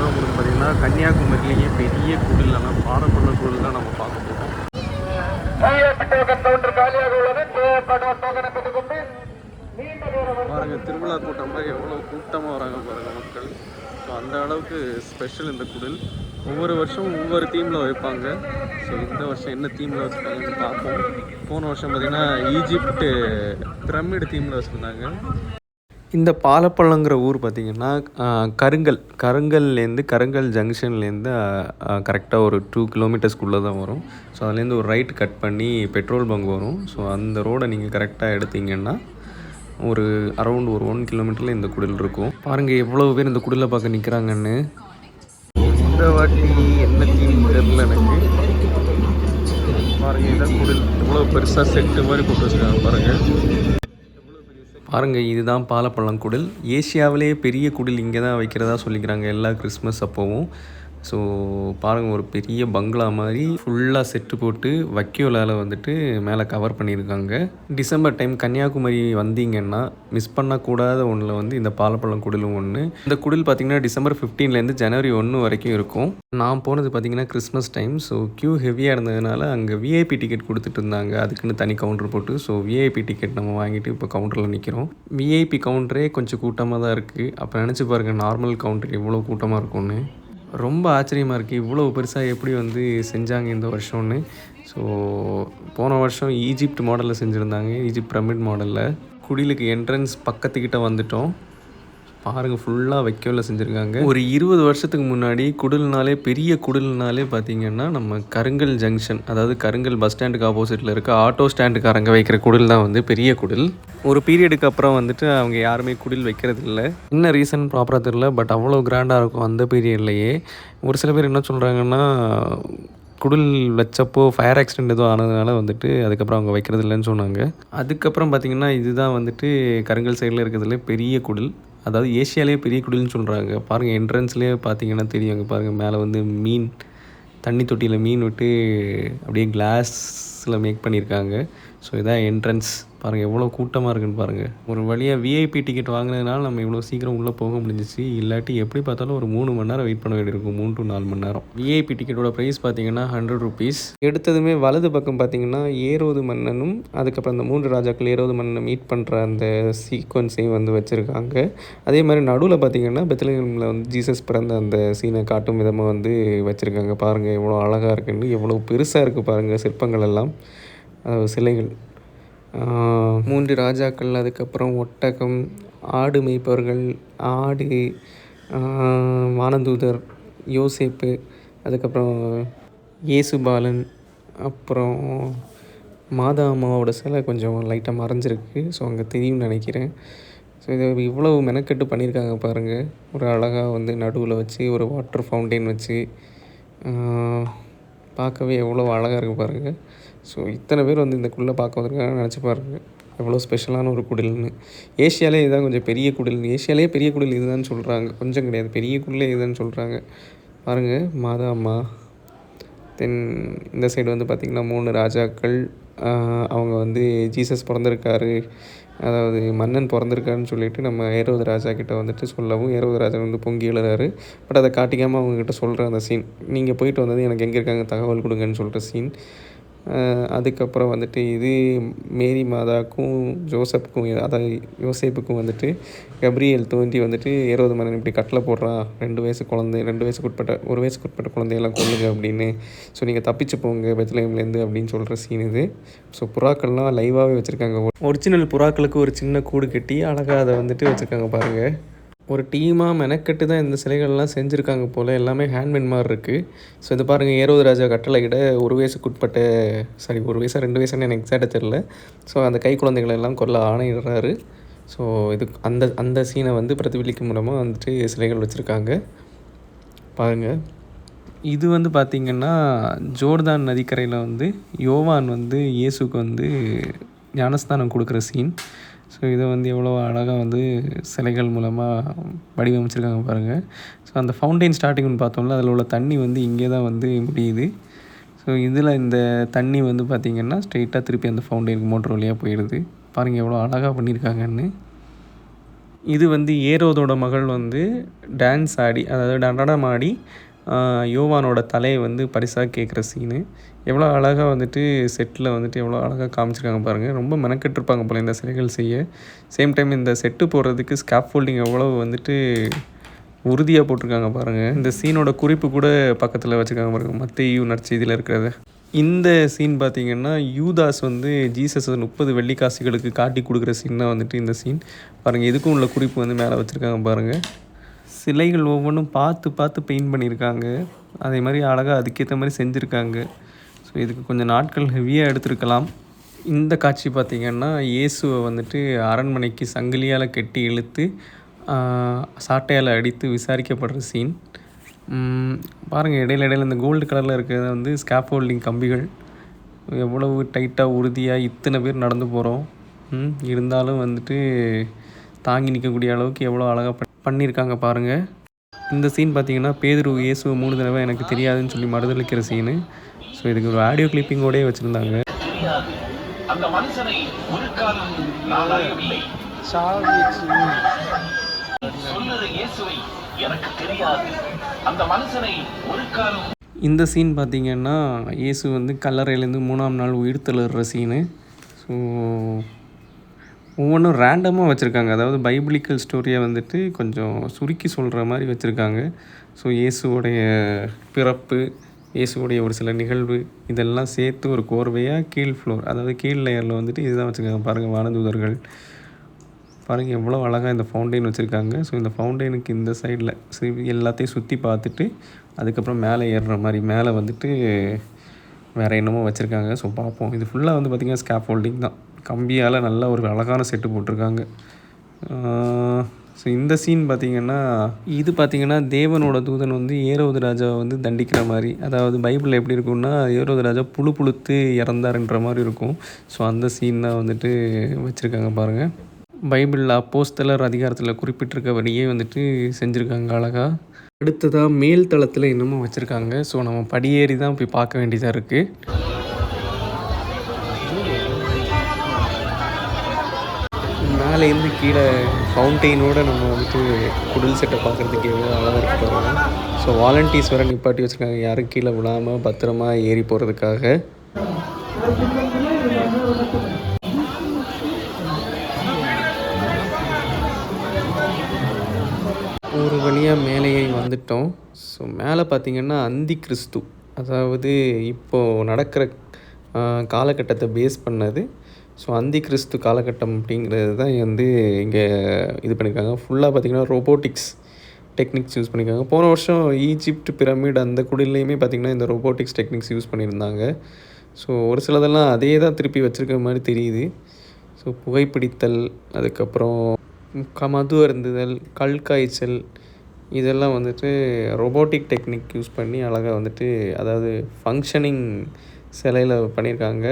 பார்க்க போகிறது பார்த்தீங்கன்னா கன்னியாகுமரியிலேயே பெரிய குடில் ஆனால் பாரப்பள்ள குடில் தான் நம்ம பார்க்க போகிறோம் பாருங்க திருவிழா கூட்டம்லாம் எவ்வளோ கூட்டமாக வராங்க பாருங்க மக்கள். ஸோ அந்த அளவுக்கு ஸ்பெஷல் இந்த குடில். ஒவ்வொரு வருஷமும் ஒவ்வொரு தீமில் வைப்பாங்க. ஸோ இந்த வருஷம் என்ன தீமில் வச்சுருக்காங்கன்னு பார்ப்போம். போன வருஷம் பார்த்தீங்கன்னா ஈஜிப்டு பிரமிடு தீமில் வச்சுருந்தாங்க. இந்த பாலப்பள்ளங்கிற ஊர் பார்த்திங்கன்னா கருங்கல். கருங்கல்லேருந்து கருங்கல் ஜங்ஷன்லேருந்து கரெக்டாக ஒரு டூ கிலோமீட்டர்ஸ்க்குள்ளே தான் வரும். ஸோ அதுலேருந்து ஒரு ரைட் கட் பண்ணி பெட்ரோல் பங்க் வரும். ஸோ அந்த ரோடை நீங்கள் கரெக்டாக எடுத்தீங்கன்னா ஒரு அரௌண்ட் ஒரு ஒன் கிலோமீட்டரில் இந்த குடில் இருக்கும். பாருங்கள் எவ்வளோ பேர் இந்த குடிலை பார்க்க நிற்கிறாங்கன்னு இந்த வாட்டி என்ன தீம் தெரில எனக்கு. பாருங்கள் இதான் குடில் எவ்வளோ பெருசாக செட்டு மாதிரி போட்டு வச்சுருக்காங்க பாருங்கள் பாருங்கள் இதுதான் பாலப்பள்ளம் குடில். ஏசியாவிலேயே பெரிய குடில் இங்கே தான் வைக்கிறதா சொல்லிக்கிறாங்க எல்லா கிறிஸ்மஸ் அப்போவும். ஸோ பாருங்கள் ஒரு பெரிய பங்களா மாதிரி ஃபுல்லாக செட்டு போட்டு வக்கியோலால் வந்துட்டு மேலே கவர் பண்ணியிருக்காங்க டிசம்பர் டைம் கன்னியாகுமரி வந்தீங்கன்னா மிஸ் பண்ணக்கூடாத ஒன்றில் வந்து இந்த பாலப்பழம் குடிலும் ஒன்று இந்த குடில் பார்த்திங்கன்னா டிசம்பர் ஃபிஃப்டீன்லேருந்து ஜனவரி ஒன்று வரைக்கும் இருக்கும். நான் போனது பார்த்திங்கன்னா கிறிஸ்மஸ் டைம் ஸோ க்யூ ஹெவியாக இருந்ததுனால அங்கே விஐபி டிக்கெட் கொடுத்துட்டு இருந்தாங்க. அதுக்குன்னு தனி கவுண்டர் போட்டு. ஸோ விஐபி டிக்கெட் நம்ம வாங்கிட்டு இப்போ கவுண்டரில் நிற்கிறோம் விஐபி கவுண்டரே கொஞ்சம் கூட்டமாக தான் இருக்குது அப்போ நினச்சி பாருங்கள் நார்மல் கவுண்டர் எவ்வளோ கூட்டமாக இருக்கும்னு. ரொம்ப ஆச்சரியமாக இருக்குது இவ்வளோ பெருசாக எப்படி வந்து செஞ்சாங்க இந்த வருஷம்னு. ஸோ போன வருஷம் ஈஜிப்ட் மாடலில் செஞ்சுருந்தாங்க. ஈஜிப்ட் பிரமிட் மாடலில் குடிலுக்கு என்ட்ரன்ஸ் பக்கத்துக்கிட்ட வந்துட்டோம். பாருங்கள் ஃபுல்லாக வைக்கோல செஞ்சுருக்காங்க. ஒரு இருபது வருஷத்துக்கு முன்னாடி குடில்னாலே பெரிய குடில்னாலே பார்த்தீங்கன்னா நம்ம கருங்கல் ஜங்ஷன் அதாவது கருங்கல் பஸ் ஸ்டாண்டுக்கு ஆப்போசிட்டில் இருக்க ஆட்டோ ஸ்டாண்டுக்காரங்க வைக்கிற குடில் தான் வந்து பெரிய குடில். ஒரு பீரியடுக்கு அப்புறம் வந்துட்டு அவங்க யாருமே குடில் வைக்கிறது இல்லை என்ன ரீசன் ப்ராப்பராக தெரியல பட் அவ்வளோ கிராண்டாக இருக்கும் அந்த பீரியட்லேயே ஒரு சில பேர் என்ன சொல்கிறாங்கன்னா குடில் வச்சப்போ ஃபயர் ஆக்சிடென்ட் எதுவும் ஆனதுனால வந்துட்டு அதுக்கப்புறம் அவங்க வைக்கிறது இல்லைன்னு சொன்னாங்க. அதுக்கப்புறம் பார்த்திங்கன்னா இதுதான் வந்துட்டு கருங்கல் சைடில் இருக்கிறதுல பெரிய குடில். அதாவது ஏஷியாலேயே பெரிய குடில்னு சொல்கிறாங்க பாருங்கள் என்ட்ரன்ஸ்லேயே பார்த்தீங்கன்னா தெரியும். அங்கே பாருங்கள் மேலே வந்து மீன் தண்ணி தொட்டியில் மீன் விட்டு அப்படியே கிளாஸில் மேக் பண்ணியிருக்காங்க. ஸோ இதான் என்ட்ரன்ஸ் பாருங்கள் எவ்வளோ கூட்டமாக இருக்குன்னு பாருங்கள் ஒரு வழியாக விஐபி டிக்கெட் வாங்கினதுனால நம்ம இவ்வளோ சீக்கிரம் உள்ளே போக முடிஞ்சிச்சு. இல்லாட்டி எப்படி பார்த்தாலும் ஒரு மூணு மணி நேரம் வெயிட் பண்ண வேண்டியிருக்கும் மூணு டு நாலு மணி நேரம். விஐபி டிக்கெட்டோட ப்ரைஸ் பார்த்தீங்கன்னா ஹண்ட்ரட் ருபீஸ் எடுத்ததுமே வலது பக்கம் பார்த்தீங்கன்னா ஏரோது மன்னனும் அதுக்கப்புறம் அந்த மூன்று ராஜாக்கள் ஏரோது மன்னனை மீட் பண்ணுற அந்த சீக்வன்ஸையும் வந்து வச்சுருக்காங்க. அதே மாதிரி நடுவில் பார்த்தீங்கன்னா பெத்தலகமில் வந்து ஜீசஸ் பிறந்த அந்த சீனை காட்டும் விதமாக வந்து வச்சுருக்காங்க. பாருங்கள் எவ்வளோ அழகாக இருக்குன்னு எவ்வளோ பெருசாக இருக்குது பாருங்கள் சிற்பங்கள் எல்லாம். சிலைகள். மூன்று ராஜாக்கள் அதுக்கப்புறம் ஒட்டகம் ஆடு மேய்ப்பவர்கள் ஆடு வானந்தூதர் வானதூதர் யோசேப்பு அதுக்கப்புறம் இயேசுபாலன் அப்புறம் மாதா அம்மாவோட சிலை கொஞ்சம் லைட்டாக மறைஞ்சிருக்கு. ஸோ அங்கே தெரியும்னு நினைக்கிறேன். ஸோ இதை இவ்வளவு மெனக்கெட்டு பண்ணியிருக்காங்க பாருங்கள் ஒரு அழகாக வந்து நடுவில் வச்சு ஒரு வாட்டர் ஃபவுண்டெயின் வச்சு பார்க்கவே எவ்வளோ அழகாக இருக்குது பாருங்கள் ஸோ இத்தனை பேர் வந்து இந்த குடிலை பார்க்க வந்திருக்காங்க நினச்சி பாருங்கள் எவ்வளோ ஸ்பெஷலான ஒரு குடில்னு. ஏஷியாலே இதுதான் கொஞ்சம் பெரிய குடில். ஏஷியாலே பெரிய குடில் இதுதான் சொல்கிறாங்க கொஞ்சம் கிடையாது. பெரிய குடிலே இதுதான் சொல்கிறாங்க பாருங்கள் மாதா அம்மா. தென் இந்த சைடு வந்து பார்த்திங்கன்னா மூணு ராஜாக்கள். அவங்க வந்து ஜீசஸ் பிறந்திருக்காரு. அதாவது மன்னன் பிறந்திருக்காருன்னு சொல்லிட்டு நம்ம ஏரோது ராஜா கிட்ட வந்துட்டு சொல்லவும் ஏரோது ராஜா வந்து பொங்கி எழுறாரு. பட் அதை காட்டிக்காமல் அவங்கக்கிட்ட சொல்கிற அந்த சீன் நீங்கள் போயிட்டு வந்தது எனக்கு எங்கே இருக்காங்க தகவல் கொடுங்கன்னு சொல்கிற சீன் அதுக்கப்புறம் வந்துட்டு இது மேரி மாதாக்கும் ஜோசப்புக்கும் அதாவது யோசேப்புக்கும் வந்துட்டு கப்ரியல் தோன்றி வந்துட்டு ஏரோது மன்னன் இப்படி கட்டில் போடுறா. ரெண்டு வயசு குழந்தை ரெண்டு வயசுக்கு உட்பட்ட ஒரு வயசுக்கு உட்பட்ட குழந்தையெல்லாம் கொள்ளுங்க அப்படின்னு. ஸோ நீங்கள் தப்பிச்சு போங்க பெத்லேம்லேருந்து அப்படின்னு சொல்கிற சீன் இது. ஸோ புறாக்கள்லாம் லைவாகவே வச்சுருக்காங்க. ஒரிஜினல் புறாக்களுக்கு ஒரு சின்ன கூடு கட்டி அழகாக அதை வந்துட்டு வச்சுருக்காங்க பாருங்கள் ஒரு டீமாக மெனக்கெட்டு தான் இந்த சிலைகள்லாம் செஞ்சுருக்காங்க போல். எல்லாமே ஹேண்ட்மேட் மாதிரி இருக்குது ஸோ இது பாருங்கள் ஏரோது ராஜா கட்டளையிட ஒரு வயசுக்குட்பட்ட சாரி ஒரு வயசாக ரெண்டு வயசுன்னு எனக்கு எக்ஸாக்டாக தெரில ஸோ அந்த கை குழந்தைகளை எல்லாம் கொல்ல ஆணையிடுறாரு. ஸோ இது அந்த அந்த சீனை வந்து பிரதிபலிக்கும் மூலமாக வந்துட்டு சிலைகள் வச்சுருக்காங்க. பாருங்கள் இது வந்து பார்த்திங்கன்னா ஜோர்தான் நதிக்கரையில் வந்து யோவான் வந்து இயேசுக்கு வந்து ஞானஸ்தானம் கொடுக்குற சீன் ஸோ இதை வந்து எவ்வளோ அழகாக வந்து சிலைகள் மூலமாக வடிவமைச்சிருக்காங்க பாருங்கள் ஸோ அந்த ஃபவுண்டைன் ஸ்டார்டிங்னு பார்த்தோம்ல அதில் உள்ள தண்ணி வந்து இங்கே தான் வந்து முடியுது. ஸோ இதில் இந்த தண்ணி வந்து பார்த்திங்கன்னா ஸ்ட்ரெயிட்டாக திருப்பி அந்த ஃபவுண்டைனுக்கு மோட்டர் வழியாக போயிடுது. பாருங்கள் எவ்வளோ அழகாக பண்ணியிருக்காங்கன்னு. இது வந்து ஏரோதோட மகள் வந்து டான்ஸ் ஆடி அதாவது நடனம் ஆடி யோவானோட தலையை வந்து பரிசாக கேட்குற சீனு எவ்வளோ அழகாக வந்துட்டு செட்டில் வந்துட்டு எவ்வளோ அழகாக காமிச்சிருக்காங்க பாருங்கள் ரொம்ப மெனக்கெட்டிருப்பாங்க போல இந்த சிலைகள் செய்ய. சேம் டைம் இந்த செட்டு போடுறதுக்கு ஸ்கேப்ஃபோல்டிங் எவ்வளோ வந்துட்டு உறுதியாக போட்டிருக்காங்க பாருங்கள் இந்த சீனோட குறிப்பு கூட பக்கத்தில் வச்சுருக்காங்க பாருங்கள் மத்தேயு நற்செய்தியில் இருக்கிறத. இந்த சீன் பார்த்தீங்கன்னா யூதாஸ் வந்து ஜீசஸ் முப்பது வெள்ளிக்காசுகளுக்கு காட்டி கொடுக்குற சீன் தான் வந்துட்டு இந்த சீன் பாருங்கள் இதுக்கும் உள்ள குறிப்பு வந்து மேலே வச்சுருக்காங்க பாருங்கள் சிலைகள் ஒவ்வொன்றும் பார்த்து பார்த்து பெயிண்ட் பண்ணியிருக்காங்க. அதே மாதிரி அழகாக அதுக்கேற்ற மாதிரி செஞ்சுருக்காங்க. ஸோ இதுக்கு கொஞ்சம் நாட்கள் ஹெவியாக எடுத்திருக்கலாம். இந்த காட்சி பார்த்திங்கன்னா இயேசுவை வந்துட்டு அரண்மனைக்கு சங்கிலியால் கெட்டி இழுத்து சாட்டையால் அடித்து விசாரிக்கப்படுற சீன் பாருங்கள் இடையில இடையில இந்த கோல்டு கலரில் இருக்கிறது வந்து ஸ்கேஃபோல்டிங் கம்பிகள். எவ்வளவு டைட்டாக உறுதியாக இத்தனை பேர் நடந்து போகிறோம் இருந்தாலும் வந்துட்டு தாங்கி நிற்கக்கூடிய அளவுக்கு எவ்வளோ அழகாக பண்ணியிருக்காங்க பாருங்கள் இந்த சீன் பார்த்தீங்கன்னா பேதுரு இயேசு மூணு தடவை எனக்கு தெரியாதுன்னு சொல்லி மறுதளிக்கிற சீனு ஸோ இதுக்கு ஒரு ஆடியோ கிளிப்பிங்கோடயே வச்சுருந்தாங்க. தெரியாது அந்த மனுஷனை ஒரு காலம் நான் அறியவில்லை சொன்னது இயேசுவை எனக்கு தெரியாது. அந்த மனுஷனை ஒரு காலம் இந்த சீன் பார்த்தீங்கன்னா இயேசு வந்து கல்லறையிலேருந்து மூணாம் நாள் உயிர் தழுற சீனு ஸோ ஒவ்வொன்றும் ரேண்டமாக வச்சுருக்காங்க. அதாவது பைபிளிக்கல் ஸ்டோரியை வந்துட்டு கொஞ்சம் சுருக்கி சொல்கிற மாதிரி வச்சுருக்காங்க. ஸோ இயேசுவோடைய பிறப்பு இயேசுவோடைய ஒரு சில நிகழ்வு இதெல்லாம் சேர்த்து ஒரு கோர்வையாக கீழ் ஃப்ளோர் அதாவது கீழ் லேயரில் வந்துட்டு இதுதான் வச்சுருக்காங்க. பாருங்கள் வானதூதர்கள். பாருங்கள் எவ்வளோ அழகாக இந்த ஃபவுண்டெயின் வச்சுருக்காங்க. ஸோ இந்த ஃபவுண்டைனுக்கு இந்த சைடில் எல்லாத்தையும் சுற்றி பார்த்துட்டு அதுக்கப்புறம் மேலே ஏறுற மாதிரி மேலே வந்துட்டு வேறு என்னமோ வச்சுருக்காங்க. ஸோ பார்ப்போம். இது ஃபுல்லாக வந்து பார்த்திங்கன்னா ஸ்கேப் ஹோல்டிங் தான். கம்பியால் நல்ல ஒரு அழகான செட்டு போட்டிருக்காங்க. ஸோ இந்த சீன் பார்த்திங்கன்னா இது பார்த்திங்கன்னா தேவனோட தூதன் வந்து ஏரோது ராஜாவை வந்து தண்டிக்கிற மாதிரி. அதாவது பைபிளில் எப்படி இருக்கும்னா ஏரோது ராஜா புழு புழுத்து இறந்தாருன்ற மாதிரி இருக்கும். ஸோ அந்த சீன் தான் வந்துட்டு வச்சுருக்காங்க பாருங்கள் பைபிளில் அப்போஸ்தலர் அதிகாரத்தில் குறிப்பிட்டிருக்கபடியே வந்துட்டு செஞ்சுருக்காங்க அழகாக அடுத்ததாக மேல் தளத்தில் இன்னமும் வச்சுருக்காங்க. ஸோ நம்ம படியேறி தான் போய் பார்க்க வேண்டியதாக இருக்குது மேலேருந்து கீழே ஃபவுண்டெயினோடு நம்ம வந்துட்டு குடில் செட்டை பார்க்குறதுக்கு எவ்வளோ அழகாக இருக்கு பாருங்க. ஸோ வாலண்டியர்ஸ் வர நிப்பாட்டி வச்சுருக்காங்க. யாரும் கீழே விழாமல் பத்திரமா ஏறி போகிறதுக்காக ஒரு வழியாக மேலே வந்துட்டோம். ஸோ மேலே பார்த்தீங்கன்னா அந்தி கிறிஸ்து. அதாவது இப்போது நடக்கிற காலகட்டத்தை பேஸ் பண்ணது. ஸோ அந்தி கிறிஸ்து காலகட்டம் அப்படிங்கிறது தான் வந்து இங்கே இது பண்ணியிருக்காங்க ஃபுல்லாக பார்த்திங்கன்னா ரோபோட்டிக்ஸ் டெக்னிக்ஸ் யூஸ் பண்ணியிருக்காங்க போன வருஷம் ஈஜிப்ட் பிரமிட் அந்த குடிலையுமே பார்த்திங்கன்னா இந்த ரோபோட்டிக்ஸ் டெக்னிக்ஸ் யூஸ் பண்ணியிருந்தாங்க. ஸோ ஒரு சிலதெல்லாம் அதே தான் திருப்பி வச்சுருக்க மாதிரி தெரியுது. ஸோ புகைப்பிடித்தல் அதுக்கப்புறம் க மது அருந்துதல் கல் காய்ச்சல் இதெல்லாம் வந்துட்டு ரொபோட்டிக் டெக்னிக் யூஸ் பண்ணி அழகாக வந்துட்டு அதாவது ஃபங்க்ஷனிங் சிலையில் பண்ணியிருக்காங்க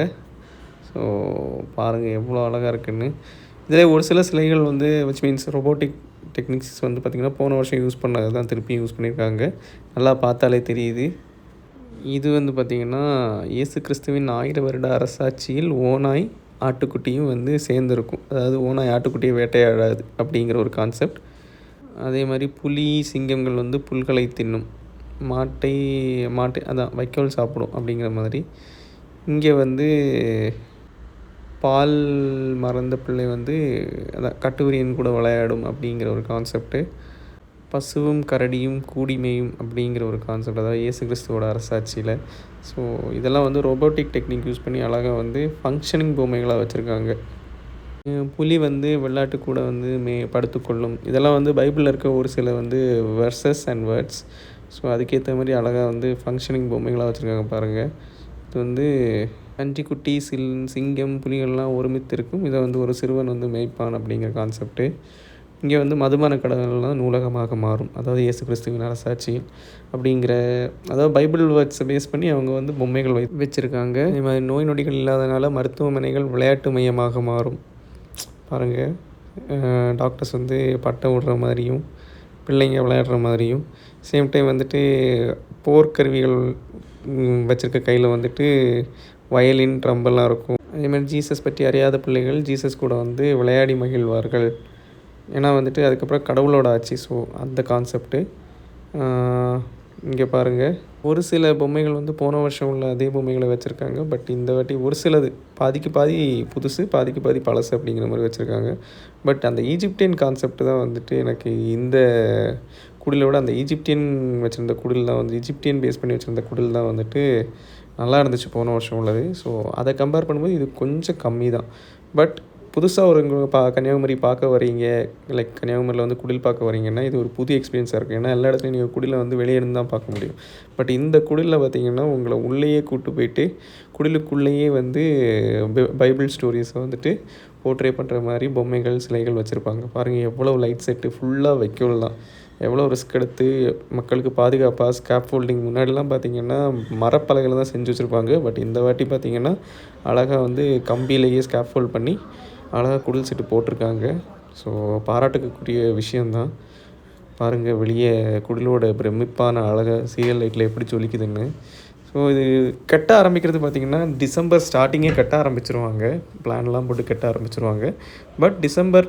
ஸோ பாருங்கள் எவ்வளோ அழகாக இருக்குன்னு. இதில் ஒரு சில சிலைகள் வந்து விச் மீன்ஸ் ரொபோட்டிக் டெக்னிக்ஸ் வந்து பார்த்திங்கன்னா போன வருஷம் யூஸ் பண்ணது தான் திருப்பியும் யூஸ் பண்ணியிருக்காங்க நல்லா பார்த்தாலே தெரியுது. இது வந்து பார்த்திங்கன்னா இயேசு கிறிஸ்துவின் ஆயிர வருட அரசாட்சியில் ஓனாய் ஆட்டுக்குட்டியும் வந்து சேர்ந்துருக்கும். அதாவது ஓனாய் ஆட்டுக்குட்டியை வேட்டையாடாது அப்படிங்கிற ஒரு கான்செப்ட் அதே மாதிரி புலி சிங்கங்கள் வந்து புல்களை தின்னும். மாட்டை மாட்டை அதான் வைக்கோல் சாப்பிடும் அப்படிங்கிற மாதிரி. இங்கே வந்து பால் மறந்த பிள்ளை வந்து அதான் கட்டுவிரியன் கூட விளையாடும் அப்படிங்கிற ஒரு கான்செப்ட்டு பசுவும் கரடியும் கூடிமையும் அப்படிங்கிற ஒரு கான்செப்ட் அதாவது இயேசு கிறிஸ்துவோட அரசாட்சியில். ஸோ இதெல்லாம் வந்து ரொபோட்டிக் டெக்னிக் யூஸ் பண்ணி அழகாக வந்து ஃபங்க்ஷனிங் பொம்மைகளாக வச்சுருக்காங்க. புலி வந்து வெள்ளாட்டு கூட வந்து மே படுத்துக்கொள்ளும். இதெல்லாம் வந்து பைபிளில் இருக்க ஒரு சில வந்து வெர்சஸ் அண்ட் வேர்ட்ஸ் ஸோ அதுக்கேற்ற மாதிரி அழகாக வந்து ஃபங்க்ஷனிங் பொம்மைகளாக வச்சுருக்காங்க பாருங்கள் இது வந்து கன்றிக்குட்டி சில் சிங்கம் புலிகள்லாம் ஒருமித்து இருக்கும். இதை வந்து ஒரு சிறுவன் வந்து மேய்ப்பான் அப்படிங்கிற கான்செப்ட்டு இங்கே வந்து மதுபான கடைகள்லாம் நூலகமாக மாறும். அதாவது இயேசு கிறிஸ்துவின் அரசாட்சியில் அப்படிங்கிற அதாவது பைபிள் வேர்ட்ஸை பேஸ் பண்ணி அவங்க வந்து பொம்மைகள் வை வச்சுருக்காங்க. இது மாதிரி நோய் நொடிகள் இல்லாதனால மருத்துவமனைகள் விளையாட்டு மையமாக மாறும். பாருங்கள் டாக்டர்ஸ் வந்து பட்டம் விடுற மாதிரியும் பிள்ளைங்க விளையாடுற மாதிரியும் சேம் டைம் வந்துட்டு போர்க்கருவிகள் வச்சுருக்க கையில் வந்துட்டு வயலின் ட்ரம்பெல்லாம் இருக்கும். அதேமாதிரி ஜீசஸ் பற்றி அறியாத பிள்ளைகள் ஜீசஸ் கூட வந்து விளையாடி மகிழ்வார்கள். ஏன்னா வந்துட்டு அதுக்கப்புறம் கடவுளோட ஆட்சி. ஸோ அந்த கான்செப்ட்டு இங்கே பாருங்கள் ஒரு சில பொம்மைகள் வந்து போன வருஷம் உள்ள அதே பொம்மைகளை வச்சுருக்காங்க. பட் இந்த வாட்டி ஒரு சிலது பாதிக்கு பாதி புதுசு பாதிக்கு பாதி பழசு அப்படிங்கிற மாதிரி வச்சுருக்காங்க. பட் அந்த ஈஜிப்டியன் கான்செப்ட் தான் வந்துட்டு எனக்கு இந்த குடிலை விட அந்த ஈஜிப்டியன் வச்சுருந்த குடில் தான் வந்து ஈஜிப்டியன் பேஸ் பண்ணி வச்சுருந்த குடில் தான் வந்துட்டு நல்லா இருந்துச்சு போன வருஷம் உள்ளது. ஸோ அதை கம்பேர் பண்ணும்போது இது கொஞ்சம் கம்மி தான் பட் புதுசாக ஒரு பா கன்னியாகுமரி பார்க்க வரீங்க லைக் கன்னியாகுமரியில் வந்து குடில் பார்க்க வரீங்கன்னா இது ஒரு புது எக்ஸ்பீரியன்ஸாக இருக்கும் ஏன்னா எல்லா இடத்துலையும் நீங்கள் குடிலை வந்து வெளியே இருந்து தான் பார்க்க முடியும். பட் இந்த குடிலில் பார்த்தீங்கன்னா உங்களை உள்ளேயே கூட்டு போயிட்டு குடிலுக்குள்ளேயே வந்து பை- பைபிள் ஸ்டோரிஸை வந்துட்டு போர்ட்ரே பண்ணுற மாதிரி பொம்மைகள் சிலைகள் வச்சுருப்பாங்க. பாருங்கள் எவ்வளோ லைட் செட்டு ஃபுல்லாக வைக்கோல் தான் எவ்வளோ ரிஸ்க் எடுத்து மக்களுக்கு பாதுகாப்பாக ஸ்கேப் ஃபோல்டிங் முன்னாடிலாம் பார்த்தீங்கன்னா மரப்பலகையில் தான் செஞ்சு வச்சுருப்பாங்க. பட் இந்த வாட்டி பார்த்தீங்கன்னா அழகாக வந்து கம்பியிலேயே ஸ்கேப் ஃபோல்ட் பண்ணி அழகாக குடில் செட்டு போட்டிருக்காங்க. ஸோ பாராட்டுக்கக்கூடிய விஷயந்தான் பாருங்கள் வெளியே குடிலோட பிரமிப்பான அழகாக சீரியல் லைட்டில் எப்படி ஜொலிக்குதுன்னு. ஸோ இது கட்ட ஆரம்பிக்கிறது பார்த்திங்கன்னா டிசம்பர் ஸ்டார்டிங்கே கட்ட ஆரம்பிச்சிருவாங்க. பிளான்லாம் போட்டு கட்ட ஆரம்பிச்சிருவாங்க. பட் டிசம்பர்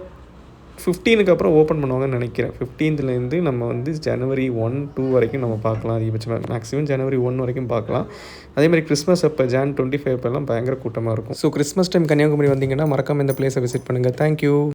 ஃபிஃப்டீனுக்கு அப்புறம் ஓப்பன் பண்ணுவாங்கன்னு நினைக்கிறேன். ஃபிஃப்டீன்த்துலேருந்து நம்ம வந்து ஜனவரி ஒன் டூ வரைக்கும் நம்ம பார்க்கலாம் அதிகபட்சமாக மேக்ஸிமம் ஜனவரி ஒன் வரைக்கும் பார்க்கலாம். அதே மாதிரி கிறிஸ்மஸ் அப்போ ஜான் டுவெண்ட்டி ஃபைவ் அப்போல்லாம் பயங்கர கூட்டமாக இருக்கும். ஸோ கிறிஸ்மஸ் டைம் கன்னியாகுமரி வந்தீங்கன்னா மறக்காமல் இந்த பிளேஸை விசிட் பண்ணுங்கள் தேங்க்யூ